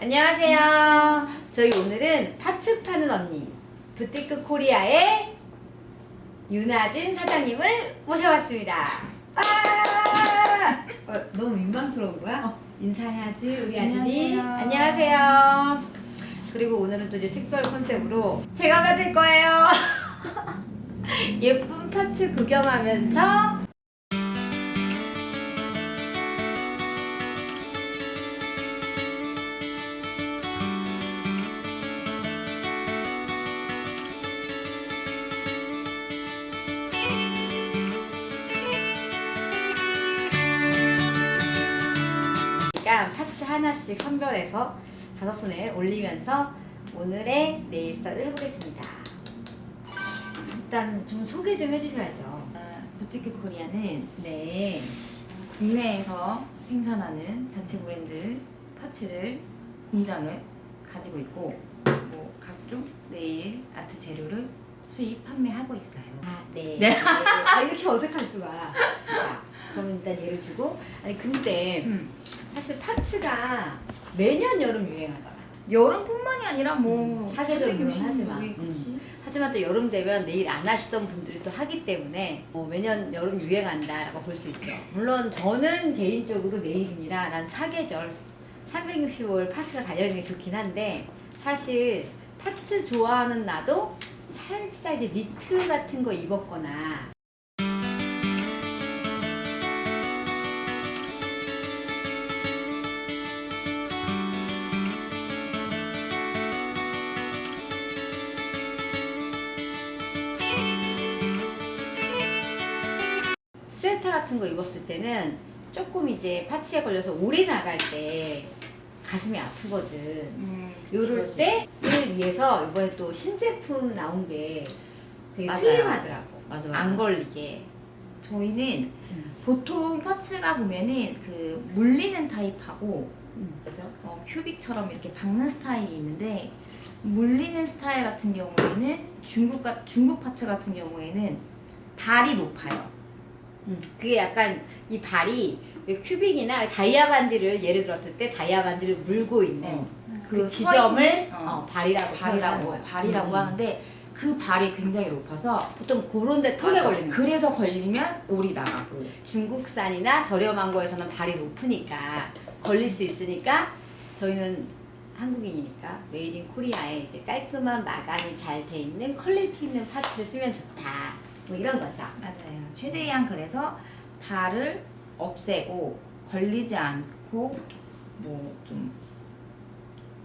안녕하세요. 저희 오늘은 파츠 파는 언니 부티크 코리아의 윤아진 사장님을 모셔봤습니다. 아! 어, 너무 민망스러운 거야? 인사해야지 우리 아진이. 안녕하세요. 안녕하세요. 그리고 오늘은 또 이제 특별 컨셉으로 제가 받을 거예요. 예쁜 파츠 구경하면서 그러니까 파츠 하나씩 선별해서 다섯 손에 올리면서 오늘의 네일 스타일을 해보겠습니다. 일단 좀 소개 좀 해주셔야죠. 어, 부티크 코리아는 네. 국내에서 생산하는 자체 브랜드 파츠를 공장을 가지고 있고 뭐 각종 네일 아트 재료를 수입 판매하고 있어요. 아, 네. 네. 아, 이렇게 어색할 수가. 자, 그러면 일단 얘를 주고. 아니, 근데 음. 사실 파츠가 매년 여름 유행하잖아. 여름뿐만이 아니라 뭐 음, 사계절 물론 365 하지만. 일, 그치? 하지만 또 여름 되면 내일 안 하시던 분들이 또 하기 때문에 뭐 매년 여름 유행한다라고 볼 수 있죠. 물론 저는 개인적으로 내일이라 난 사계절 365일 파츠가 달려있는 게 좋긴 한데 사실 파츠 좋아하는 나도 살짝 이제 니트 같은 거 입었거나 같은 거 입었을 때는 조금 이제 파츠에 걸려서 오래 나갈 때 가슴이 아프거든. 음, 요럴 그치. 때를 위해서 이번에 또 신제품 나온 게 되게 맞아요. 슬림하더라고. 맞아 맞아. 안 걸리게. 저희는 음. 보통 파츠가 보면은 그 물리는 타입하고 그죠? 어, 큐빅처럼 이렇게 박는 스타일이 있는데 물리는 스타일 같은 경우에는 중국 가, 중국 파츠 같은 경우에는 발이 높아요. 음. 그게 약간 이 발이 왜 큐빅이나 다이아 반지를 예를 들었을 때 다이아 반지를 물고 있는 어, 그, 서 지점을 어, 어, 발이라고 표현하는 발이라고 거야. 발이라고 음. 하는데 그 발이 굉장히 높아서 보통 그런 데 턱에 맞아. 걸리는 거. 그래서 걸리면 올이 나가고 중국산이나 저렴한 거에서는 발이 높으니까 걸릴 수 있으니까 저희는 한국인이니까 메이드 인 코리아에 이제 깔끔한 마감이 잘 돼 있는 퀄리티 있는 파츠를 쓰면 좋다. 뭐 이런 거죠. 맞아요. 최대한 그래서 발을 없애고 걸리지 않고 뭐 좀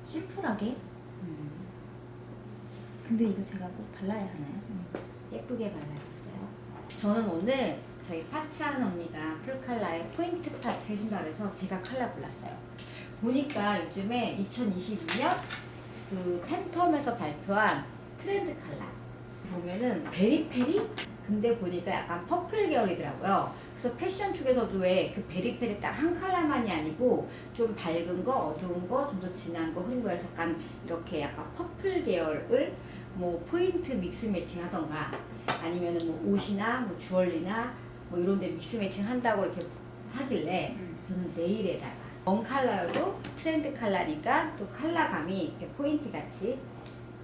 심플하게 음, 근데 이거 제가 꼭 발라야 하나요? 예쁘게 발라줬어요. 저는 오늘 저희 파츠한 언니가 풀칼라의 포인트 파츠 해준다 그래서 제가 칼라 골랐어요. 보니까 요즘에 2022년 그 팬텀에서 발표한 트렌드 칼라 보면은 베리페리? 근데 보니까 약간 퍼플 계열이더라고요. 그래서 패션 쪽에서도 왜 그 베리페리 딱 한 컬러만이 아니고 좀 밝은 거, 어두운 거, 좀 더 진한 거, 그리고 해서 약간 이렇게 약간 퍼플 계열을 뭐 포인트 믹스 매칭 하던가 아니면은 뭐 옷이나 뭐 주얼리나 뭐 이런 데 믹스 매칭 한다고 이렇게 하길래 저는 네일에다가 원 컬러여도 트렌드 컬러니까 또 컬러감이 이렇게 포인트 같이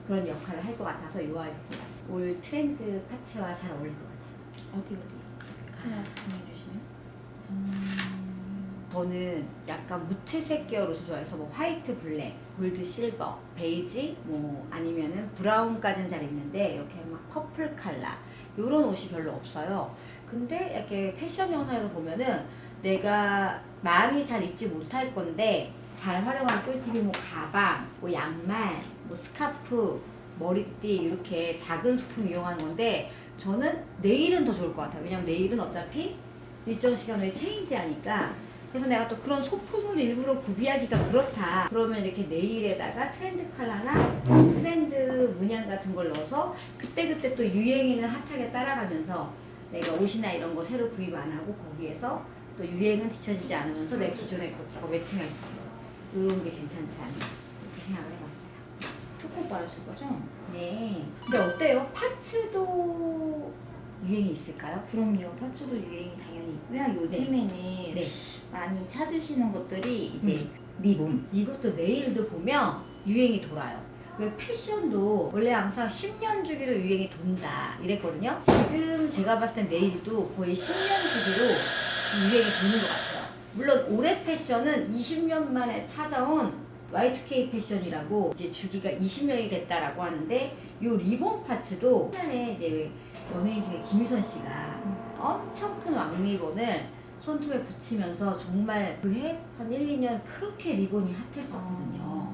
그런 역할을 할 것 같아서 이 아이를 골랐어요. 올 트렌드 파츠와 잘 어울릴 것 같아요. 어디 어디 하나 보내주시면 저는 약간 무채색 계열을 좋아해서 뭐 화이트, 블랙, 골드, 실버, 베이지, 뭐 아니면은 브라운까지는 잘 입는데 이렇게 막 퍼플 컬러 이런 옷이 별로 없어요. 근데 이렇게 패션 영상에서 보면은 내가 많이 잘 입지 못할 건데 잘 활용하는 꿀팁이 뭐 가방, 뭐 양말, 뭐 스카프, 머리띠 이렇게 작은 소품 이용하는 건데 저는 네일은 더 좋을 것 같아요. 왜냐면 네일은 어차피 일정 시간 후에 체인지 하니까 그래서 내가 또 그런 소품을 일부러 구비하기가 그렇다. 그러면 이렇게 네일에다가 트렌드 컬러나 트렌드 문양 같은 걸 넣어서 그때그때 또 유행에는 핫하게 따라가면서 내가 옷이나 이런 거 새로 구입 안 하고 거기에서 또 유행은 뒤처지지 않으면서 내 기존의 것과 매칭할 수 있는 이런 게 괜찮지 않나 이렇게 생각을 해봤어요. 투코 바르실 거죠? 네. 근데 어때요? 파츠도 유행이 있을까요? 그럼요. 파츠도 유행이 당연히 있고요. 요즘에는 네. 많이 찾으시는 것들이 이제 음. 리본. 이것도 내일도 보면 유행이 돌아요. 왜 패션도 원래 항상 10년 주기로 유행이 돈다 이랬거든요. 지금 제가 봤을 땐 내일도 거의 10년 주기로 유행이 도는 것 같아요. 물론 올해 패션은 20년 만에 찾아온 Y2K 패션이라고 이제 주기가 20년이 됐다라고 하는데 이 리본 파츠도 옛날에 이제 연예인 중에 김희선 씨가 엄청 큰 왕리본을 손톱에 붙이면서 정말 그해 한 1, 2년 그렇게 리본이 핫했었거든요.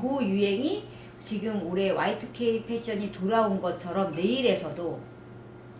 그 유행이 지금 올해 Y2K 패션이 돌아온 것처럼 내일에서도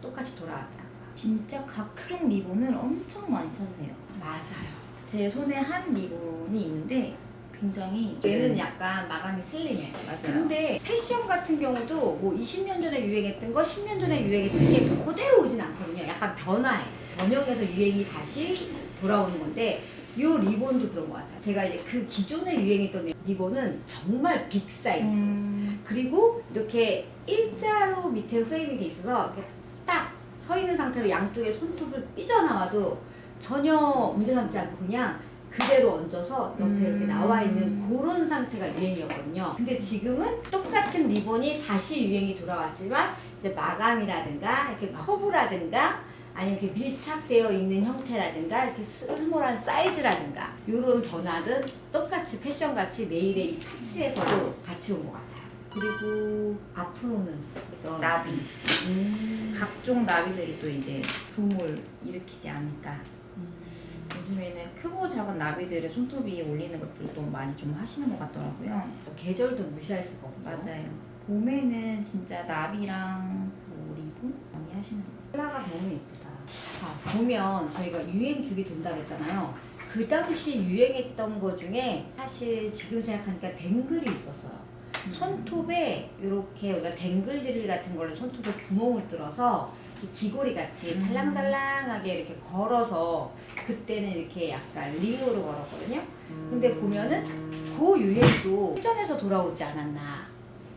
똑같이 돌아왔다. 진짜 각종 리본을 엄청 많이 찾으세요. 맞아요. 제 손에 한 리본이 있는데 굉장히 얘는 약간 마감이 슬림해. 맞아요. 근데 패션 같은 경우도 뭐 20년 전에 유행했던 거, 10년 전에 유행했던 게 그대로 오진 않거든요. 약간 변화해. 번영해서 유행이 다시 돌아오는 건데 이 리본도 그런 것 같아요. 제가 이제 그 기존에 유행했던 리본은 정말 빅 사이즈. 음, 그리고 이렇게 일자로 밑에 프레임이 돼 있어서 이렇게 딱 서 있는 상태로 양쪽에 손톱을 삐져나와도 전혀 문제 삼지 않고 그냥 그대로 얹어서 옆에 이렇게 음. 나와 있는 그런 상태가 유행이었거든요. 근데 지금은 똑같은 리본이 다시 유행이 돌아왔지만 이제 마감이라든가 이렇게 커브라든가 아니면 이렇게 밀착되어 있는 형태라든가 이렇게 스몰한 사이즈라든가 이런 변화는 똑같이 패션같이 내일의 이 파츠에서도 같이 온 것 같아요. 그리고 앞으로는 어떤 나비. 음, 각종 나비들이 또 이제 붐을 일으키지 않을까. 음. 요즘에는 크고 작은 나비들의 손톱 위에 올리는 것들도 많이 좀 하시는 것 같더라고요. 계절도 무시할 수가 없죠. 맞아요. 봄에는 진짜 나비랑 뭐 리본 많이 하시는 것 컬러가 너무 예쁘다. 자, 보면 저희가 유행 주기 돈다 그랬잖아요. 그 당시 유행했던 거 중에 사실 지금 생각하니까 댕글이 있었어요. 손톱에 이렇게 우리가 댕글 드릴 같은 걸로 손톱에 구멍을 뚫어서 이렇게 귀고리 같이 음. 달랑달랑하게 이렇게 걸어서 그때는 이렇게 약간 링으로 걸었거든요. 근데 보면은 그 유행도 예전에서 돌아오지 않았나.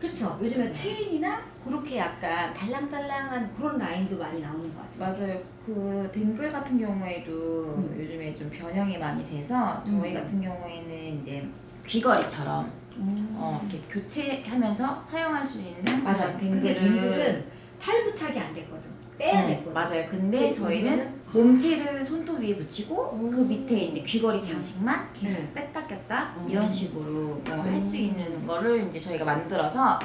그쵸? 요즘에. 체인이나 그렇게 약간 달랑달랑한 그런 라인도 많이 나오는 것 같아요. 맞아요. 그 댕글 같은 경우에도 음. 요즘에 좀 변형이 많이 돼서 저희 음. 같은 경우에는 이제 귀걸이처럼 어, 이렇게 교체하면서 사용할 수 있는 맞아요. 그런 근데 댕글은 탈부착이 안 됐거든. 어, 됐거든. 맞아요. 근데 근데 저희는 몸체를 손톱 위에 붙이고 음. 그 밑에 이제 귀걸이 장식만 계속 네. 뺐다 꼈다 음. 이런 식으로 할수 음. 있는 거를 이제 저희가 만들어서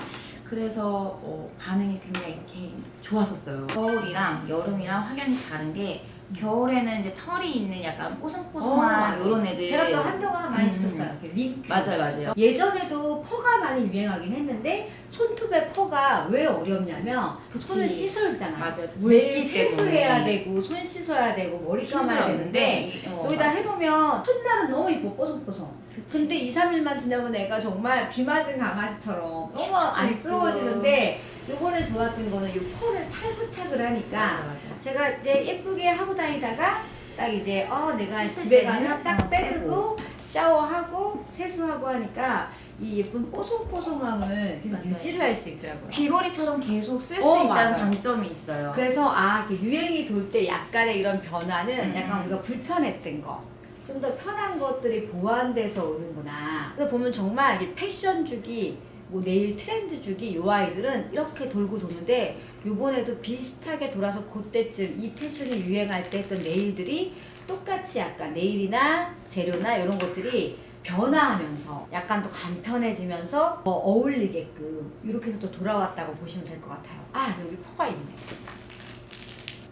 그래서 어, 반응이 굉장히 이렇게 좋았었어요. 겨울이랑 여름이랑 확연히 다른 게 겨울에는 이제 털이 있는 약간 어, 뽀송뽀송한 맞아. 이런 애들 제가 또 한동안 많이 음. 붙였어요. 이렇게 윙크. 맞아요 맞아요. 예전에도 퍼가 많이 유행하긴 했는데 손톱에 퍼가 왜 어렵냐면 그치. 손을 씻어야 되잖아. 맞아요. 매일 물기 세수해야 때문에 되고 손 씻어야 되고 머리 감아야 되는데 어, 여기다 맞아. 해보면 첫날은 너무 이뻐 뽀송뽀송. 그치. 근데 2, 3일만 지나면 애가 정말 비 맞은 강아지처럼 너무 축축해져 안쓰러워지는데 요번에 좋았던 거는 요 펄을 탈부착을 맞아 하니까 맞아. 제가 이제 예쁘게 하고 다니다가 딱 이제 어 내가 씻을 집에 때는 가면 딱 어, 빼고 샤워하고 세수하고 하니까 이 예쁜 뽀송뽀송함을 계속 맞아요. 유지를 할 수 있더라고요. 귀걸이처럼 계속 쓸 수 어, 있다는 맞아요. 장점이 있어요. 그래서 아 이렇게 유행이 돌 때 약간의 이런 변화는 음. 약간 우리가 불편했던 거. 좀 더 편한 것들이 보완돼서 오는구나. 그래서 보면 정말 이 패션 주기, 뭐 내일 트렌드 주기 요 아이들은 이렇게 돌고 도는데 요번에도 비슷하게 돌아서 그때쯤 이 패션이 유행할 때 했던 네일들이 똑같이 약간 네일이나 재료나 이런 것들이 변화하면서 약간 더 간편해지면서 더 어울리게끔 이렇게 해서 또 돌아왔다고 보시면 될 것 같아요. 아 여기 포가 있네.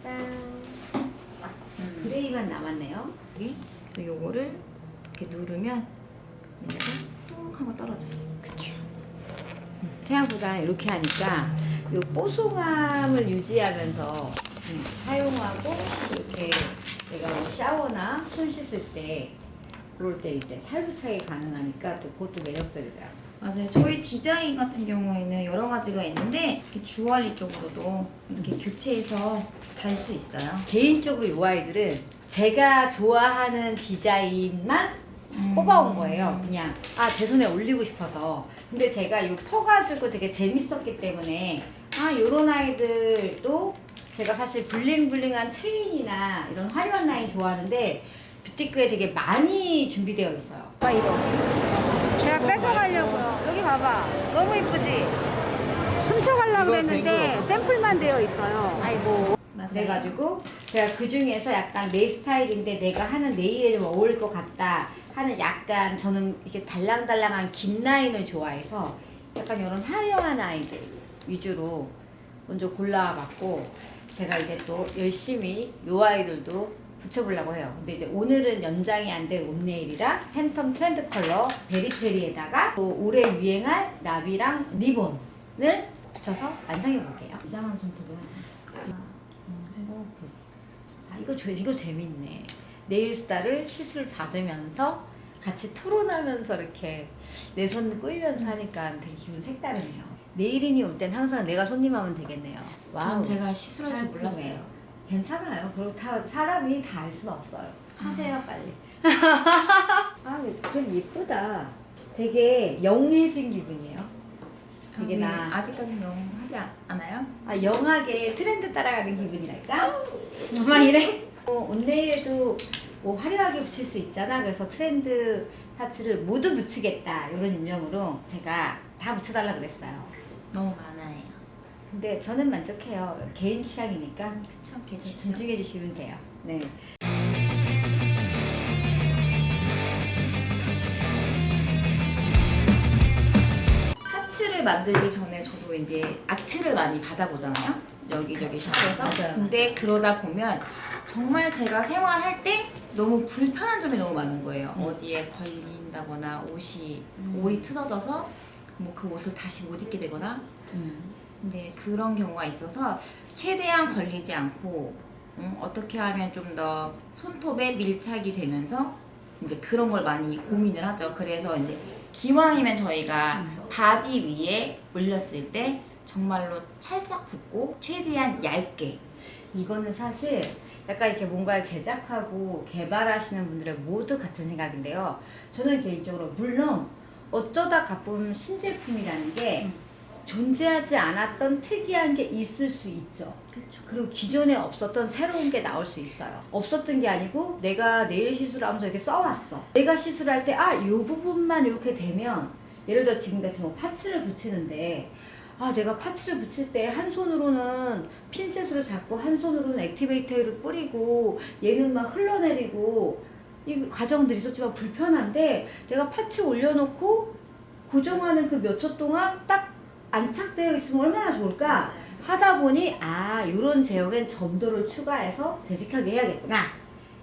짠. 음. 그레이만 남았네요. 여기 요거를 이렇게 누르면 얘네가 똥 하고 떨어져요. 그쵸. 생각보다 이렇게 하니까 이 뽀송함을 유지하면서 음, 사용하고 이렇게 내가 뭐 샤워나 손 씻을 때 그럴 때 이제 탈부착이 가능하니까 또 그것도 매력적이더라고요. 맞아요. 저희 디자인 같은 경우에는 여러 가지가 있는데 이렇게 주얼리 쪽으로도 이렇게 교체해서 달 수 있어요. 개인적으로 이 아이들은 제가 좋아하는 디자인만 뽑아온 거예요. 그냥 아 제 손에 올리고 싶어서. 근데 제가 이 퍼가지고 되게 재밌었기 때문에 아 요런 아이들도 제가 사실 블링블링한 체인이나 이런 화려한 라인 좋아하는데 뷰티크에 되게 많이 준비되어 있어요. 봐 이거. 제가 뺏어가려고요. 여기 봐봐. 너무 이쁘지? 훔쳐가려고 이거 그랬는데 되고. 샘플만 되어 있어요. 아이고. 맞아요. 그래가지고 제가 그 중에서 약간 내 스타일인데 내가 하는 네일에 좀 어울릴 것 같다 하는 약간 저는 이렇게 달랑달랑한 긴 라인을 좋아해서 약간 이런 화려한 아이들 위주로 먼저 골라봤고 제가 이제 또 열심히 요 아이들도 붙여보려고 해요. 근데 이제 오늘은 연장이 안된 옵네일이랑 팬텀 트렌드 컬러 베리페리에다가 또 올해 유행할 나비랑 리본을 붙여서 완성해 볼게요. 이장한 손톱을 하자. 그리고 붓. 아 이거 저 이거 재밌네. 네일스타를 시술 받으면서 같이 토론하면서 이렇게 내 손 꼬이면서 하니까 되게 기분 색다르네요. 네일인이 올 땐 항상 내가 손님하면 되겠네요. 와우. 전 제가 시술할 줄. 몰랐어요. 괜찮아요. 그리고 다 사람이 다 알 수는 없어요. 하세요 빨리. 아 그럼 예쁘다. 되게 영해진 기분이에요. 되게 왜나 아직까지 너무 하지 않- 않아요? 아, 영하게 트렌드 따라가는 기분이랄까? 정말 이래? 어, 온네일에도 뭐 화려하게 붙일 수 있잖아. 그래서 트렌드 파츠를 모두 붙이겠다. 이런 임명으로 제가 다 붙여달라 그랬어요. 너무 많아요. 근데 저는 만족해요. 개인 취향이니까 그쵸? 개주시죠. 존중해 주시면 돼요. 네. 파츠를 만들기 전에 저도 이제 아트를 많이 받아보잖아요. 여기저기 샵에서. 맞아요, 근데 그러다 보면 정말 제가 생활할 때 너무 불편한 점이 너무 많은 거예요. 음. 어디에 걸린다거나 옷이 음. 올이 뜯어져서 뭐 그 옷을 다시 못 입게 되거나 음. 이제 그런 경우가 있어서 최대한 걸리지 않고 음, 어떻게 하면 좀 더 손톱에 밀착이 되면서 이제 그런 걸 많이 고민을 하죠. 그래서 이제 기왕이면 저희가 음. 바디 위에 올렸을 때 정말로 찰싹 붙고 최대한 얇게 이거는 사실 약간 이렇게 뭔가를 제작하고 개발하시는 분들의 모두 같은 생각인데요. 저는 개인적으로 물론 어쩌다 가끔 신제품이라는 게 음. 존재하지 않았던 특이한 게 있을 수 있죠. 그렇죠. 그리고 기존에 없었던 새로운 게 나올 수 있어요. 없었던 게 아니고 내가 네일 시술하면서 이렇게 써왔어. 내가 시술할 때 아, 요 부분만 이렇게 되면 예를 들어 지금 같이 뭐 파츠를 붙이는데 아, 내가 파츠를 붙일 때 한 손으로는 핀셋으로 잡고 한 손으로는 액티베이터를 뿌리고 얘는 막 흘러내리고 이 과정들이 있었지만 불편한데 내가 파츠 올려놓고 고정하는 그 몇 초 동안 딱 안착되어 있으면 얼마나 좋을까? 맞아요. 하다 보니 아 이런 제형엔 점도를 추가해서 되직하게 해야겠구나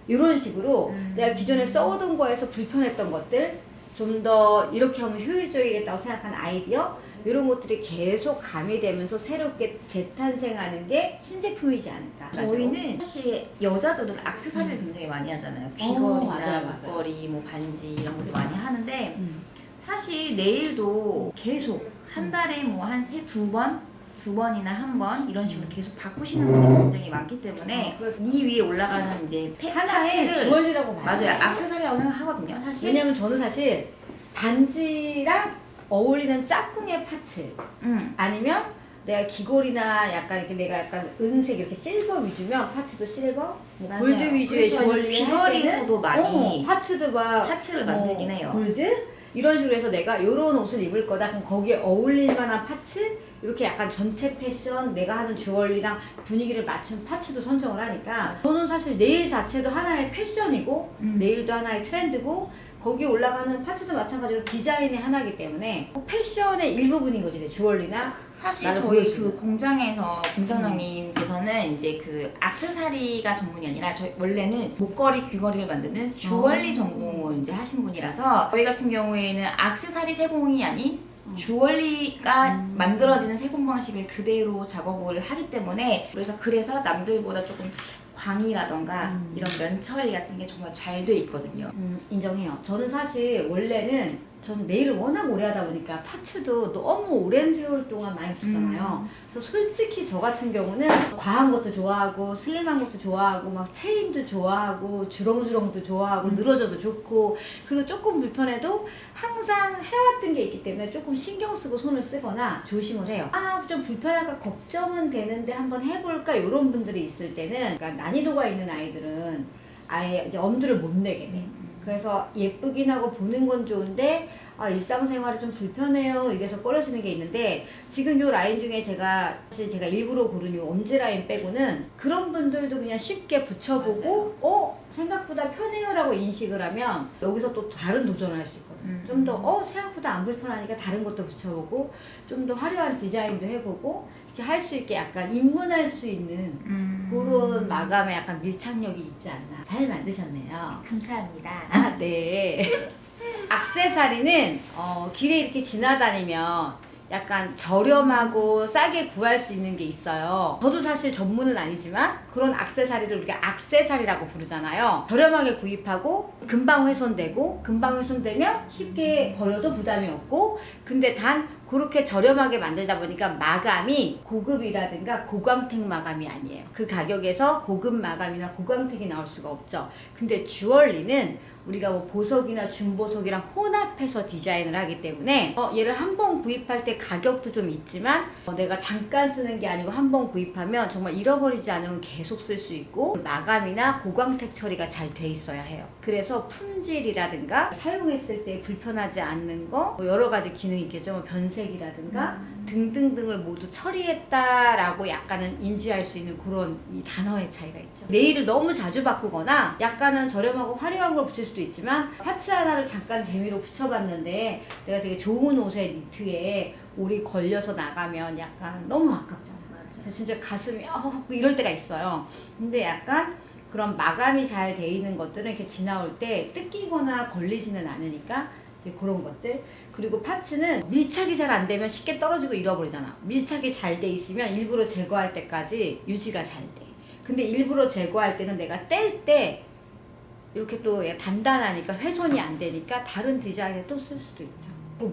이런 식으로 음. 내가 기존에 써오던 거에서 불편했던 것들 좀 더 이렇게 하면 효율적이겠다고 생각한 아이디어 이런 것들이 계속 가미되면서 새롭게 재탄생하는 게 신제품이지 않을까 저희는 사실 여자들은 악세사리를 굉장히 많이 하잖아요. 귀걸이나 음. 어, 맞아요, 맞아요. 목걸이, 뭐 반지 이런 것도 많이 하는데 음. 사실 네일도 계속 한 달에 뭐 한 세 두 번, 두 번이나 한 번 이런 식으로 계속 바꾸시는 분이 굉장히 많기 때문에 어, 그- 이 위에 올라가는 이제 패, 하나의 파츠를 주얼리라고 봐요 맞아요 악세사리라고 생각하거든요. 사실 왜냐면 저는 사실 반지랑 어울리는 짝꿍의 파츠. 음, 아니면 내가 귀걸이나 약간 이렇게 내가 약간 은색 이렇게 실버 위주면 파츠도 실버, 뭐 맞아요. 골드 위주의 그래서 주얼리 귀걸이에서도 많이 어, 파츠도 막 파츠를 만들긴 어, 해요. 골드? 이런 식으로 해서 내가 이런 옷을 입을 거다. 그럼 거기에 어울릴 만한 파츠? 이렇게 약간 전체 패션 내가 하는 주얼리랑 분위기를 맞춘 파츠도 선정을 하니까 저는 사실 네일 자체도 하나의 패션이고 음. 네일도 하나의 트렌드고 거기에 올라가는 파츠도 마찬가지로 디자인의 하나이기 때문에 패션의 일부분인 거죠 이제 주얼리나 사실 나를 저희 보여주는. 그 공장에서 공장장님께서는 이제 그 악세사리가 전문이 아니라 저희 원래는 목걸이 귀걸이를 만드는 주얼리 어. 전공을 이제 하신 분이라서 저희 같은 경우에는 악세사리 세공이 아닌 어. 주얼리가 음. 만들어지는 세공 방식을 그대로 작업을 하기 때문에 그래서 그래서 남들보다 조금 광이라던가 음. 이런 면 처리 같은 게 정말 잘 돼 있거든요. 음, 인정해요. 저는 사실 원래는 전 네일을 워낙 오래 하다 보니까 파츠도 너무 오랜 세월 동안 많이 붙잖아요. 그래서 솔직히 저 같은 경우는 과한 것도 좋아하고 슬림한 것도 좋아하고 막 체인도 좋아하고 주렁주렁도 좋아하고 음. 늘어져도 좋고 그리고 조금 불편해도 항상 해왔던 게 있기 때문에 조금 신경 쓰고 손을 쓰거나 조심을 해요. 아 좀 불편할까 걱정은 되는데 한번 해볼까 이런 분들이 있을 때는 그러니까 난이도가 있는 아이들은 아예 이제 엄두를 못 내게 돼. 그래서 예쁘긴 하고 보는 건 좋은데 아 일상생활이 좀 불편해요 이래서 꺼려지는 게 있는데 지금 요 라인 중에 제가 사실 제가 일부러 고른 요 엄지 라인 빼고는 그런 분들도 그냥 쉽게 붙여보고 어 생각보다 편해요라고 인식을 하면 여기서 또 다른 도전을 할 수 있거든. 음. 좀더 어 생각보다 안 불편하니까 다른 것도 붙여보고 좀 더 화려한 디자인도 해보고 할 수 있게 약간 입문할 수 있는 음. 그런 마감에 약간 밀착력이 있지 않나. 잘 만드셨네요. 감사합니다. 아, 네. 악세사리는 어, 길에 이렇게 지나다니면 약간 저렴하고 싸게 구할 수 있는 게 있어요. 저도 사실 전문은 아니지만 그런 악세사리를 우리가 악세사리라고 부르잖아요. 저렴하게 구입하고 금방 훼손되고 금방 훼손되면 쉽게 버려도 부담이 없고 근데 단 그렇게 저렴하게 만들다 보니까 마감이 고급이라든가 고광택 마감이 아니에요. 그 가격에서 고급 마감이나 고광택이 나올 수가 없죠. 근데 주얼리는 우리가 뭐 보석이나 준보석이랑 혼합해서 디자인을 하기 때문에 어, 얘를 한 번 구입할 때 가격도 좀 있지만 어, 내가 잠깐 쓰는 게 아니고 한 번 구입하면 정말 잃어버리지 않으면 계속 쓸 수 있고 마감이나 고광택 처리가 잘 돼 있어야 해요. 그래서 품질이라든가 사용했을 때 불편하지 않는 거 뭐 여러 가지 기능이 있겠죠. 뭐 변색 이라든가 등등등을 모두 처리했다라고 약간은 인지할 수 있는 그런 이 단어의 차이가 있죠. 네일을 너무 자주 바꾸거나 약간은 저렴하고 화려한 걸 붙일 수도 있지만 파츠 하나를 잠깐 재미로 붙여봤는데 내가 되게 좋은 옷에 니트에 올이 걸려서 나가면 약간 너무 아깝잖아. 맞아. 진짜 가슴이 어 이럴 때가 있어요. 근데 약간 그런 마감이 잘 돼 있는 것들은 이렇게 지나올 때 뜯기거나 걸리지는 않으니까 이제 그런 것들 그리고 파츠는 밀착이 잘 안 되면 쉽게 떨어지고 잃어버리잖아. 밀착이 잘 돼 있으면 일부러 제거할 때까지 유지가 잘 돼. 근데 일부러 제거할 때는 내가 뗄 때 이렇게 또얘 단단하니까 훼손이 안 되니까 다른 디자인에 또 쓸 수도 있죠.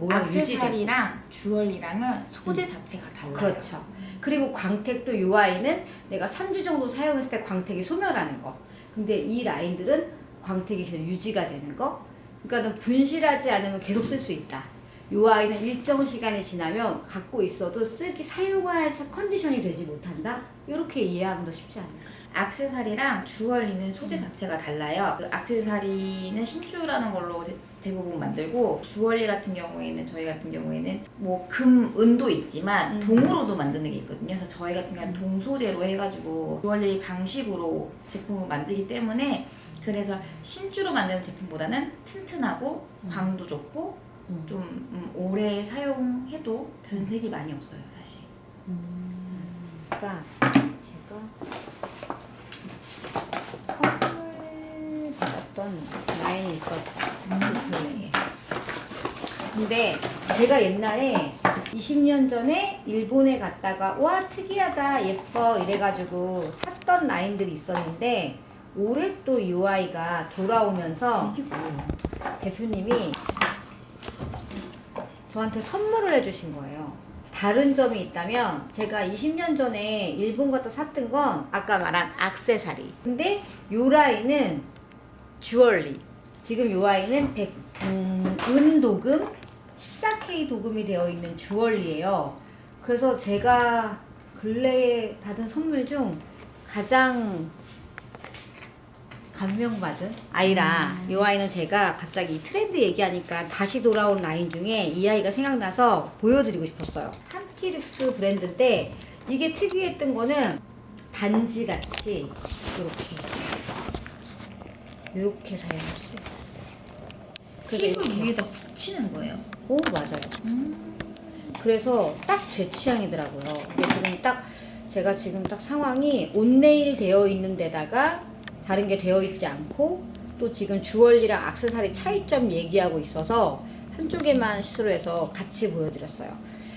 악세사리랑 주얼리랑은 소재 자체가 달라요. 그렇죠. 그리고 광택도 요 아이는 내가 3주 정도 사용했을 때 광택이 소멸하는 거. 근데 이 라인들은 광택이 계속 유지가 되는 거. 그러니까 분실하지 않으면 계속 쓸 수 있다. 요 아이는 일정 시간이 지나면 갖고 있어도 쓰기 사용할 컨디션이 되지 못한다. 이렇게 이해하면 더 쉽지 않을까. 악세사리랑 주얼리는 소재 자체가 달라요. 그 악세사리는 신주라는 걸로 대, 대부분 만들고 주얼리 같은 경우에는 저희 같은 경우에는 뭐 금, 은도 있지만 음. 동으로도 만드는 게 있거든요. 그래서 저희 같은 경우는 동 소재로 해가지고 주얼리 방식으로 제품을 만들기 때문에 그래서 신주로 만드는 제품보다는 튼튼하고 음. 광도 좋고 음. 좀 음, 오래 사용해도 변색이 많이 없어요, 사실. 그러니까 제가 선물 받았던 라인이 있었어요. 그. 근데 제가 옛날에 20년 전에 일본에 갔다가 와 특이하다 예뻐 이래가지고 샀던 라인들이 있었는데 올해 또 이 아이가 돌아오면서 이게 뭐예요? 대표님이 저한테 선물을 해주신 거예요. 다른 점이 있다면 제가 20년 전에 일본 갔다 샀던 건 아까 말한 악세사리. 근데 요 라인은 주얼리. 지금 요 아이는 100, 음, 은 도금 14K 도금이 되어 있는 주얼리예요. 그래서 제가 근래에 받은 선물 중 가장 감명받은 아이라 이 아이는 제가 갑자기 이 트렌드 얘기하니까 다시 돌아온 라인 중에 이 아이가 생각나서 보여드리고 싶었어요. 한티룩스 브랜드인데 이게 특이했던 거는 반지 같이 이렇게 이렇게 사용할 수 있어요. 그래서 팁을. 위에다 붙이는 거예요. 오 맞아요. 그래서 딱 제 취향이더라고요. 근데 지금 딱 제가 지금 딱 상황이 온네일 되어 있는 데다가 다른 게 되어 있지 않고 또 지금 주얼리랑 악세사리 차이점 얘기하고 있어서 한쪽에만 시도를 해서 같이 보여드렸어요.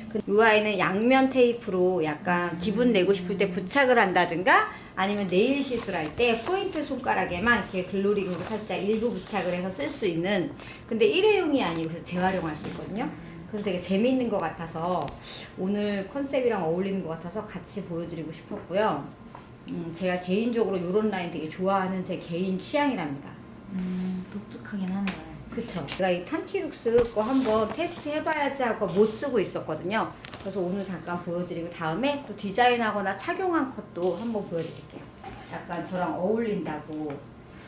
그이 아이는 양면 테이프로 약간 기분 내고 싶을 때 부착을 한다든가 아니면 네일 시술할 때 포인트 손가락에만 이렇게 글로링으로 살짝 일부 부착을 해서 쓸 수 있는 근데 일회용이 아니고 재활용할 수 있거든요. 그래서 되게 재미있는 것 같아서 오늘 컨셉이랑 어울리는 것 같아서 같이 보여드리고 싶었고요. 음, 제가 개인적으로 이런 라인 되게 좋아하는 제 개인 취향이랍니다. 음, 독특하긴 하네요. 그쵸. 제가 이 탄티룩스 거 한번 테스트 해봐야지 하고 못 쓰고 있었거든요. 그래서 오늘 잠깐 보여드리고 다음에 또 디자인하거나 착용한 컷도 한번 보여드릴게요. 약간 저랑 어울린다고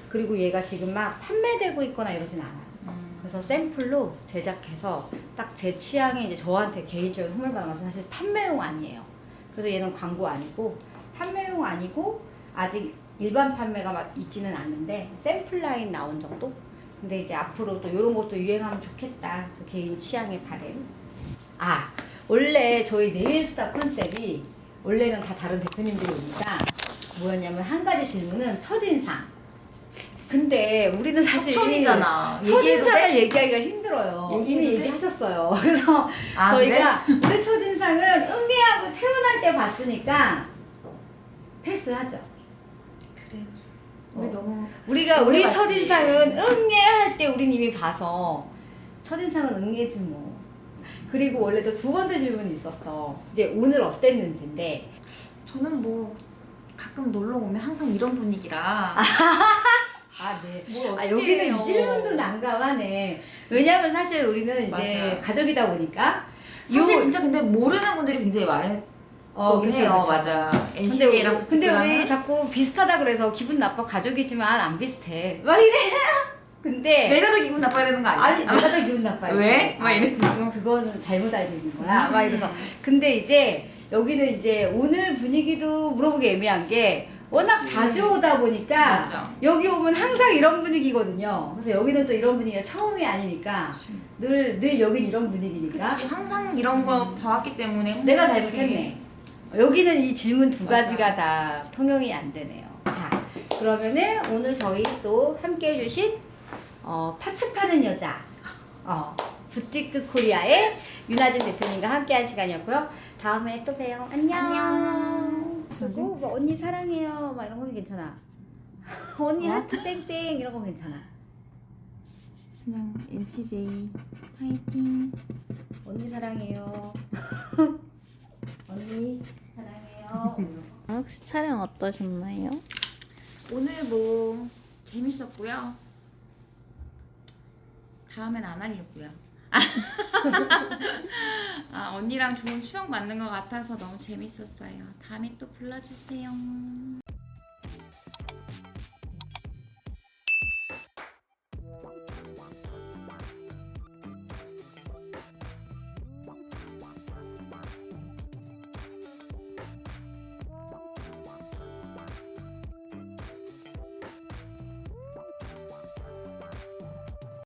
그리고 얘가 지금 막 판매되고 있거나 이러진 않아요. 음. 그래서 샘플로 제작해서 딱 제 취향에 이제 저한테 개인적인 선물 받은 것은 사실 판매용 아니에요. 그래서 얘는 광고 아니고 판매용 아니고 아직 일반 판매가 막 있지는 않는데 샘플 라인 나온 정도? 근데 이제 앞으로 또 이런 것도 유행하면 좋겠다. 그래서 개인 취향의 바램. 아 원래 저희 내일 수다 컨셉이 원래는 다 다른 대표님들이 오니까 뭐였냐면 한 가지 질문은 첫인상. 근데 우리는 사실. 얘기해도 첫인상을 돼? 얘기하기가 힘들어요. 얘기해도 이미 돼? 얘기하셨어요. 그래서 아, 저희가 우리 첫인상은 응애하고 태어날 때 봤으니까 패스하죠. 그래. 우리 어. 너무 우리가 우리. 첫인상은 응애할 때 우린 이미 봐서 첫인상은 응애지 뭐. 그리고 원래 또두 번째 질문이 있었어. 이제 오늘 어땠는지인데 저는 뭐 가끔 놀러 오면 항상 이런 분위기라. 아 네. 뭘아 여기는. 이 질문도 난감하네. 왜냐면 사실 우리는 이제 맞아. 가족이다 보니까 사실 요- 진짜 근데 모르는 분들이 굉장히 많을 어, 거긴 그쵸, 해요. 그쵸. 맞아. 근데, NCT랑 우리- 근데 우리 자꾸 비슷하다 그래서 기분 나빠 가족이지만 안 비슷해. 막 이래. 근데 내가 더 기분 나빠야 되는 거 아니야? 아니 내가 더 기분 나빠요. 왜? 막 이러면서. 그거는 잘못 알고 있는 거야. 음. 막 이래서 근데 이제 여기는 이제 오늘 분위기도 물어보기 애매한 게 워낙 그치. 자주 오다 보니까 맞아. 여기 오면 항상 이런 분위기거든요. 그래서 여기는 또 이런 분위기가 처음이 아니니까 늘 늘 여긴 이런 분위기니까 그치 항상 이런 거 봐왔기 때문에 내가 잘못했네. 여기는 이 질문 두. 가지가 다 통용이 안 되네요. 자, 그러면은 오늘 저희 또 함께 해주신 어, 파츠 파는 여자, 어, 부티크 코리아의 윤아진 대표님과 함께 한 시간이었고요. 다음에 또 봬요. 안녕. 안녕. 그리고 뭐 언니 사랑해요. 막 이런 거 괜찮아. 언니 어? 하트 땡땡 이런 거 괜찮아. 그냥 NCJ 파이팅. 언니 사랑해요. 언니 사랑해요. 아, 혹시 촬영 어떠셨나요? 오늘 뭐 재밌었고요. 다음엔 안 하려고요. 아, 언니랑 좋은 추억 만든 것 같아서 너무 재밌었어요. 다음에 또 불러주세요.